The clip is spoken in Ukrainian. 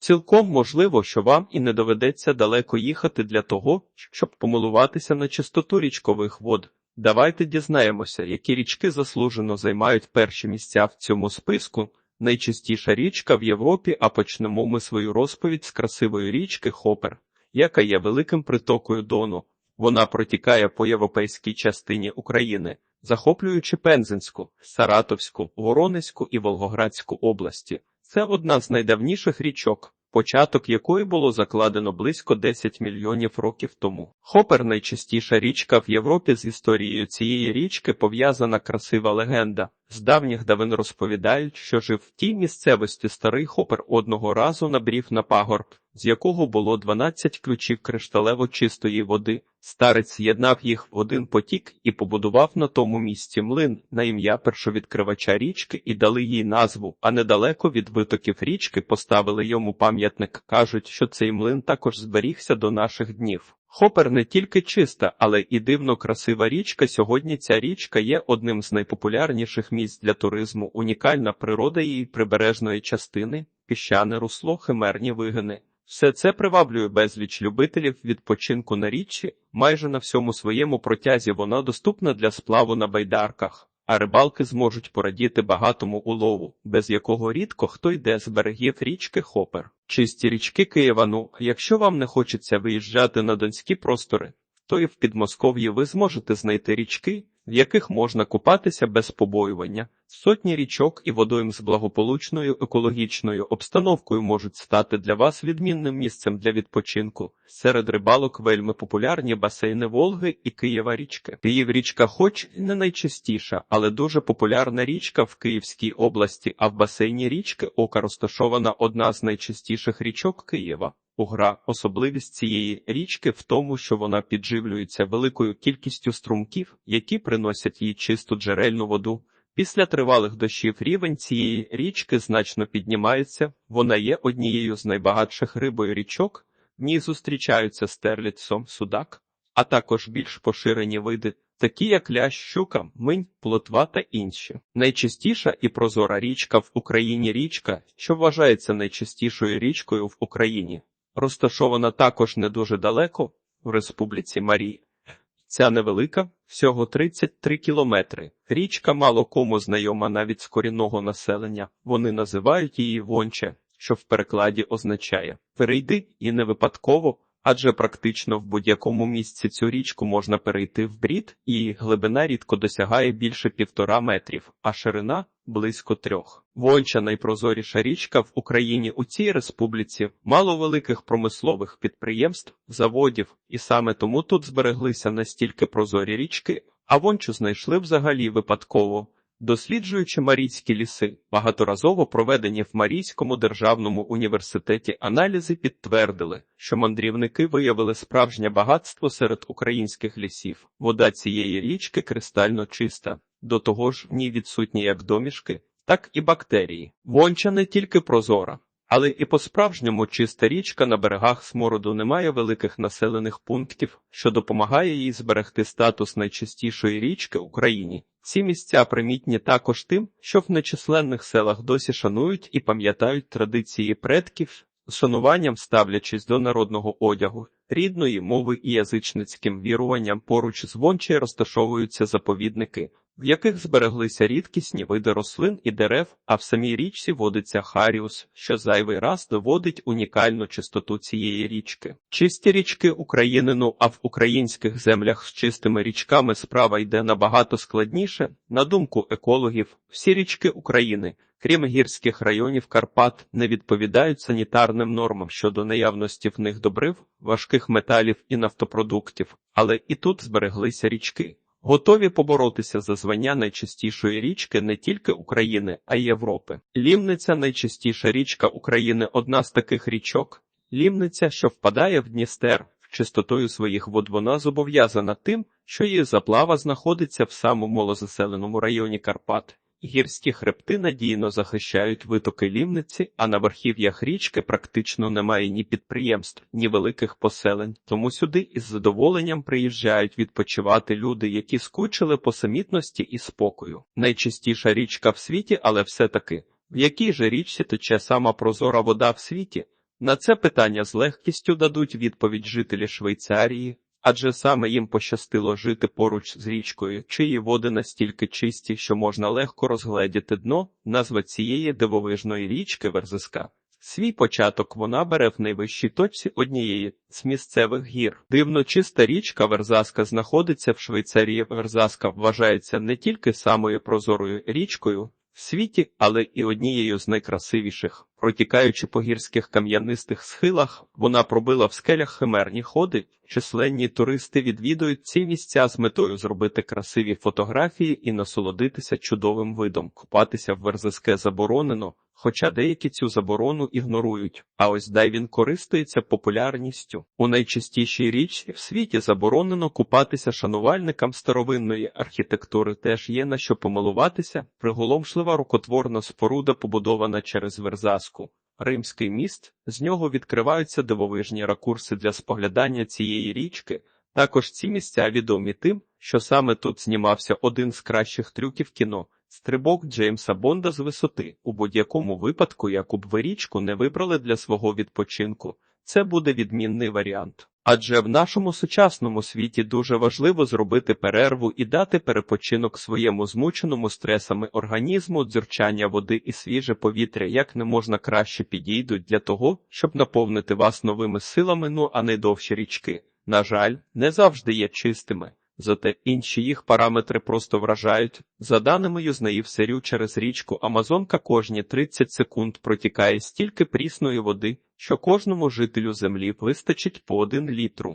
Цілком можливо, що вам і не доведеться далеко їхати для того, щоб помилуватися на чистоту річкових вод. Давайте дізнаємося, які річки заслужено займають перші місця в цьому списку. Найчистіша річка в Європі, а почнемо ми свою розповідь з красивої річки Хопер, яка є великим притокою Дону. Вона протікає по європейській частині України, захоплюючи Пензенську, Саратовську, Воронезьку і Волгоградську області. Це одна з найдавніших річок, початок якої було закладено близько 10 мільйонів років тому. Хопер найчистіша річка в Європі з історією цієї річки пов'язана красива легенда. З давніх давин розповідають, що жив в тій місцевості старий Хопер одного разу набрів на пагорб, з якого було 12 ключів кришталево чистої води. Старець з'єднав їх в один потік і побудував на тому місці млин на ім'я першовідкривача річки і дали їй назву, а недалеко від витоків річки поставили йому пам'ятник. Кажуть, що цей млин також зберігся до наших днів. Хопер не тільки чиста, але і дивно красива річка. Сьогодні ця річка є одним з найпопулярніших місць для туризму. Унікальна природа її прибережної частини, піщане русло, химерні вигини. Все це приваблює безліч любителів відпочинку на річчі. Майже на всьому своєму протязі вона доступна для сплаву на байдарках. А рибалки зможуть порадіти багатому улову, без якого рідко хто йде з берегів річки Хопер. Чисті річки Києва. Ну, якщо вам не хочеться виїжджати на донські простори, то і в Підмосков'ї ви зможете знайти річки, в яких можна купатися без побоювання. Сотні річок і водойм з благополучною екологічною обстановкою можуть стати для вас відмінним місцем для відпочинку. Серед рибалок вельми популярні басейни Волги і Києва річки. Київ річка, хоч і не найчастіша, але дуже популярна річка в Київській області, а в басейні річки Ока розташована одна з найчастіших річок Києва. Угра особливість цієї річки в тому, що вона підживлюється великою кількістю струмків, які приносять їй чисту джерельну воду. Після тривалих дощів рівень цієї річки значно піднімається, вона є однією з найбагатших рибою річок, в ній зустрічаються стерлядь, сом, судак, а також більш поширені види, такі як лящ, щука, минь, плотва та інші. Найчистіша і прозора річка в Україні річка, що вважається найчистішою річкою в Україні, розташована також не дуже далеко в Республіці Марії. Ця невелика, всього 33 кілометри. Річка мало кому знайома навіть з корінного населення. Вони називають її Вонче, що в перекладі означає перейди і не випадково, адже практично в будь-якому місці цю річку можна перейти в брід, і глибина рідко досягає більше півтора метрів, а ширина близько трьох. Вонча найпрозоріша річка в Україні у цій республіці мало великих промислових підприємств, заводів, і саме тому тут збереглися настільки прозорі річки, а вончу знайшли взагалі випадково. Досліджуючи марійські ліси, багаторазово проведені в Марійському державному університеті аналізи підтвердили, що мандрівники виявили справжнє багатство серед українських лісів. Вода цієї річки кристально чиста, до того ж в ній відсутні як домішки, так і бактерії. Вонча не тільки прозора, але і по-справжньому чиста річка на берегах смороду немає великих населених пунктів, що допомагає їй зберегти статус найчистішої річки Україні. Ці місця примітні також тим, що в нечисленних селах досі шанують і пам'ятають традиції предків, з шануванням ставлячись до народного одягу, рідної мови і язичницьким віруванням поруч з вонче розташовуються заповідники, в яких збереглися рідкісні види рослин і дерев, а в самій річці водиться харіус, що зайвий раз доводить унікальну чистоту цієї річки. Чисті річки України, ну а в українських землях з чистими річками справа йде набагато складніше. На думку екологів, всі річки України. Крім гірських районів Карпат, не відповідають санітарним нормам щодо наявності в них добрив, важких металів і нафтопродуктів, але і тут збереглися річки, готові поборотися за звання найчистішої річки не тільки України, а й Європи. Лімниця найчистіша річка України одна з таких річок. Лімниця, що впадає в Дністер, чистотою своїх вод вона зобов'язана тим, що її заплава знаходиться в самому малозаселеному районі Карпат. Гірські хребти надійно захищають витоки лівниці, а на верхів'ях річки практично немає ні підприємств, ні великих поселень. Тому сюди із задоволенням приїжджають відпочивати люди, які скучили по самітності і спокою. Найчистіша річка в світі, але все таки в якій же річці тече сама прозора вода в світі? На це питання з легкістю дадуть відповідь жителі Швейцарії, адже саме їм пощастило жити поруч з річкою, чиї води настільки чисті, що можна легко розгледіти дно. Назва цієї дивовижної річки Верзиска. Свій початок вона бере в найвищій точці однієї з місцевих гір. Дивно чиста річка Верзаска знаходиться в Швейцарії. Верзаска вважається не тільки самою прозорою річкою в світі, але і однією з найкрасивіших. Протікаючи по гірських кам'янистих схилах, вона пробила в скелях химерні ходи. Численні туристи відвідують ці місця з метою зробити красиві фотографії і насолодитися чудовим видом. Купатися в Верзиске заборонено, хоча деякі цю заборону ігнорують. А ось дайвін користується популярністю. У найчастішій річці в світі заборонено купатися шанувальникам старовинної архітектури. Теж є на що помилуватися. Приголомшлива рукотворна споруда побудована через Верзаску. Римський міст, з нього відкриваються дивовижні ракурси для споглядання цієї річки. Також ці місця відомі тим, що саме тут знімався один з кращих трюків кіно стрибок Джеймса Бонда з висоти. У будь-якому випадку, яку б ви річку не вибрали для свого відпочинку, це буде відмінний варіант. Адже в нашому сучасному світі дуже важливо зробити перерву і дати перепочинок своєму змученому стресами організму, дзюрчання води і свіже повітря як не можна краще підійдуть для того, щоб наповнити вас новими силами, ну а найдовші річки. На жаль, не завжди є чистими. Зате інші їх параметри просто вражають. За даними юзнаїв серю через річку Амазонка кожні 30 секунд протікає стільки прісної води, що кожному жителю землі вистачить по один літру.